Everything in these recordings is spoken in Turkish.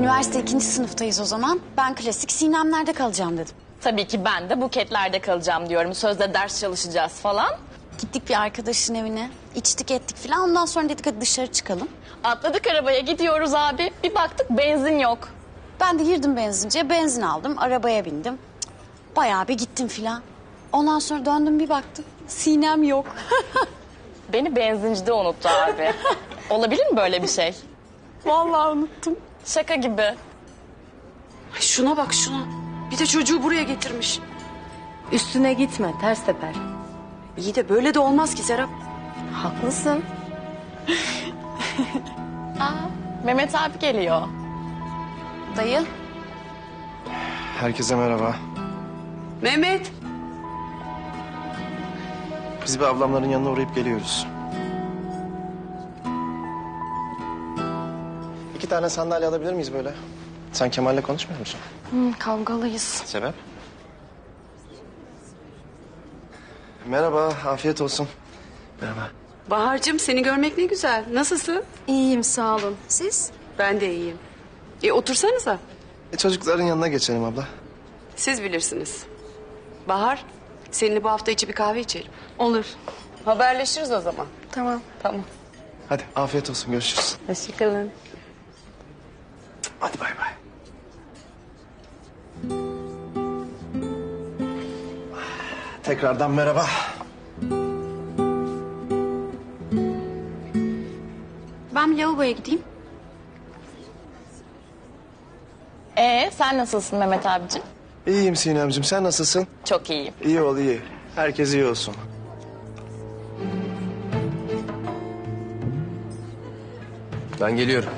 Üniversite ikinci sınıftayız o zaman. Ben klasik Sinemler'de kalacağım dedim. Tabii ki ben de buketlerde kalacağım diyorum. Sözde ders çalışacağız falan. Gittik bir arkadaşın evine. içtik ettik falan. Ondan sonra dedik hadi dışarı çıkalım. Atladık arabaya gidiyoruz abi. Bir baktık benzin yok. Ben de girdim benzinciye. Benzin aldım. Arabaya bindim. Cık, Bayağı bir gittim filan. Ondan sonra döndüm bir baktım. Sinem yok. Beni benzincide unuttu abi. Olabilir mi böyle bir şey? Vallahi unuttum. Şaka gibi. Ay şuna bak şuna. Bir de çocuğu buraya getirmiş. Üstüne gitme ters teper. İyi de böyle de olmaz ki Serap. Haklısın. Mehmet abi geliyor. Dayı. Herkese merhaba. Mehmet. Biz bir ablamların yanına uğrayıp geliyoruz. Tane sandalye alabilir miyiz böyle? Sen Kemal'le konuşmuyor musun? kavgalıyız. Sebep? Merhaba, afiyet olsun. Merhaba. Bahar'cığım seni görmek ne güzel. Nasılsın? İyiyim sağ olun. Siz? Ben de iyiyim. E otursanıza. E, çocukların yanına geçelim abla. Siz bilirsiniz. Bahar, seninle bu hafta içi bir kahve içelim. Olur. Haberleşiriz o zaman. Tamam. Tamam. Hadi afiyet olsun, görüşürüz. Hoşçakalın. Hadi bay bay. Tekrardan merhaba. Ben bir lavaboya gideyim. Ee sen nasılsın Mehmet abicim? İyiyim Sinemciğim, sen nasılsın? Çok iyiyim. İyi ol, iyi. Herkes iyi olsun. Ben geliyorum.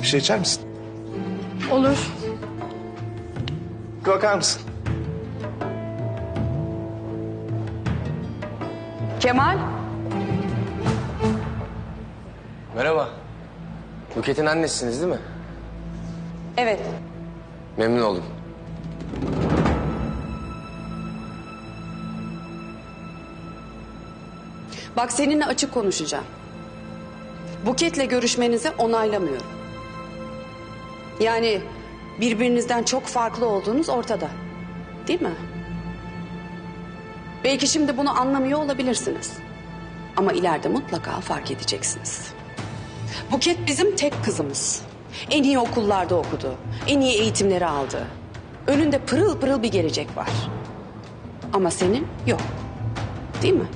Bir şey içer misin? Olur. Bakar mısın? Kemal. Merhaba. Buket'in annesiniz değil mi? Evet. Memnun oldum. Bak seninle açık konuşacağım. Buket'le görüşmenizi onaylamıyorum. Yani birbirinizden çok farklı olduğunuz ortada. Değil mi? Belki şimdi bunu anlamıyor olabilirsiniz. Ama ileride mutlaka fark edeceksiniz. Buket bizim tek kızımız. En iyi okullarda okudu. En iyi eğitimleri aldı. Önünde pırıl pırıl bir gelecek var. Ama senin yok. Değil mi?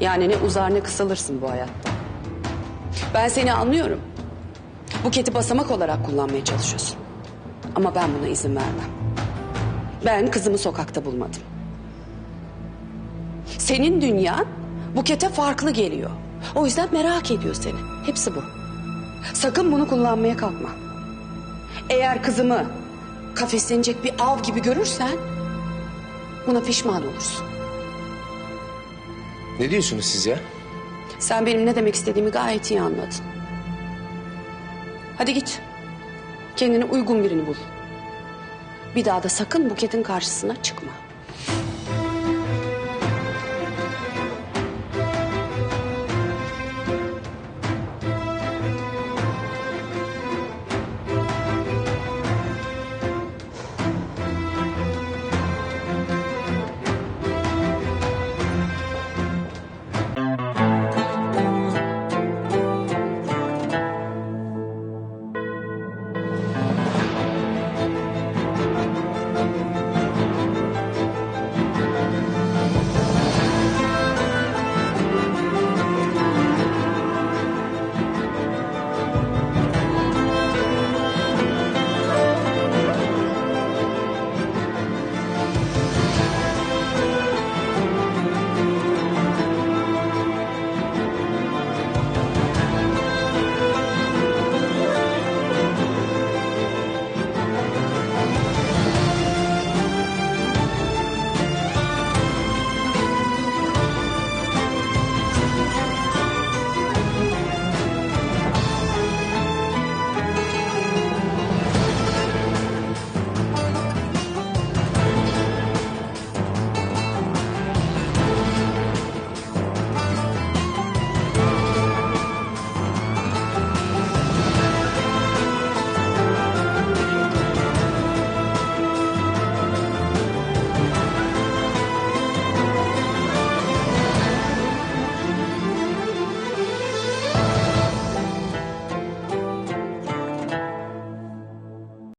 Yani ne uzar ne kısalırsın bu hayatta. Ben seni anlıyorum. Buketi basamak olarak kullanmaya çalışıyorsun. Ama ben buna izin vermem. Ben kızımı sokakta bulmadım. Senin dünyan Buket'e farklı geliyor. O yüzden merak ediyor seni. Hepsi bu. Sakın bunu kullanmaya kalkma. Eğer kızımı kafeslenecek bir av gibi görürsen buna pişman olursun. Ne diyorsunuz siz ya? Sen benim ne demek istediğimi gayet iyi anladın. Hadi git. Kendine uygun birini bul. Bir daha da sakın Buket'in karşısına çıkma.